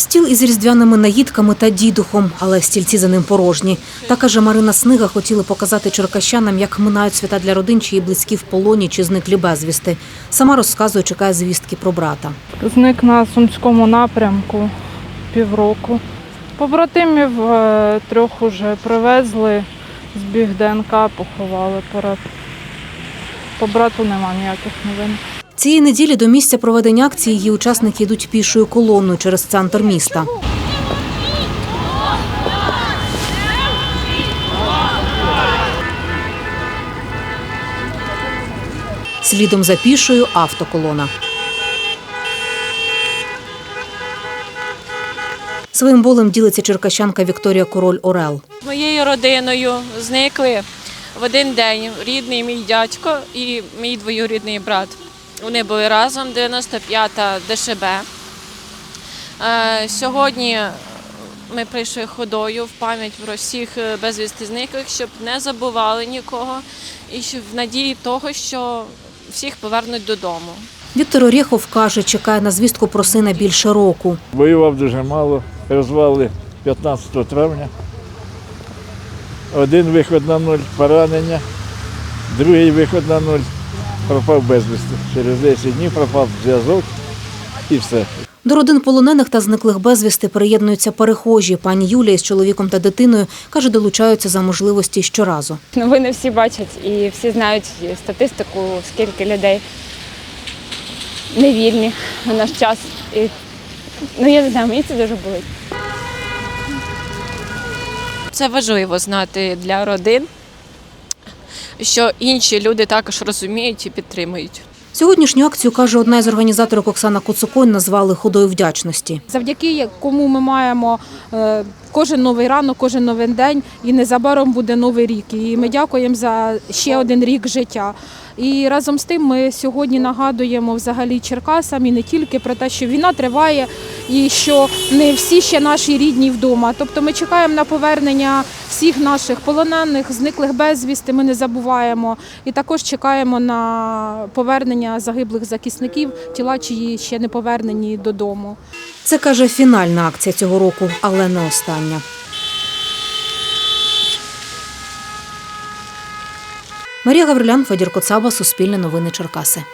Стіл із різдвяними наїдками та дідухом, але стільці за ним порожні. Та каже Марина Снига, хотіли показати черкащанам, як минають свята для родин, чиї близькі в полоні чи зниклі безвісти. Сама розказує, чекає звістки про брата. Зник на Сумському напрямку півроку. Побратимів е, трьох уже привезли, збіг ДНК, поховали. По брату нема ніяких новин. Цієї неділі до місця проведення акції її учасники йдуть пішою колоною через центр міста. Слідом за пішою автоколона. Своїм болем ділиться черкащанка Вікторія Король Орел. Моєю родиною зникли в один день рідний мій дядько і мій двоюрідний брат. Вони були разом 95-та ДШБ. Е, Сьогодні ми прийшли ходою в пам'ять про всіх е, безвісти зниклих, щоб не забували нікого і щоб в надії того, що всіх повернуть додому. Віктор Орєхов каже, чекає на звістку про сина більше року. Воював дуже мало, розвали 15 травня. Один виход на нуль поранення, другий виход на нуль пропав безвісти. Через 10 днів пропав зв'язок і все. До родин полонених та зниклих безвісти приєднуються перехожі. Пані Юлія з чоловіком та дитиною каже, долучаються за можливості щоразу. Новини всі бачать і всі знають статистику, скільки людей невільні на наш час. І, ну я не знаю, мені це дуже болить. Це важливо знати для родин, що інші люди також розуміють і підтримують. Сьогоднішню акцію, каже одна із організаторок Оксана Куцуконь, назвали ходою вдячності. завдяки кому ми маємо е, кожен новий ранок, кожен новий день, і незабаром буде новий рік. І ми дякуємо за ще один рік життя. І разом з тим ми сьогодні нагадуємо взагалі Черкасам і не тільки про те, що війна триває і що не всі ще наші рідні вдома. Тобто ми чекаємо на повернення всіх наших полонених, зниклих безвісти. Ми не забуваємо. І також чекаємо на повернення загиблих захисників, тіла чиї ще не повернені додому. Це каже фінальна акція цього року, але не остання. Марія Гаврилян, Федір Коцаба, Суспільне новини Черкаси.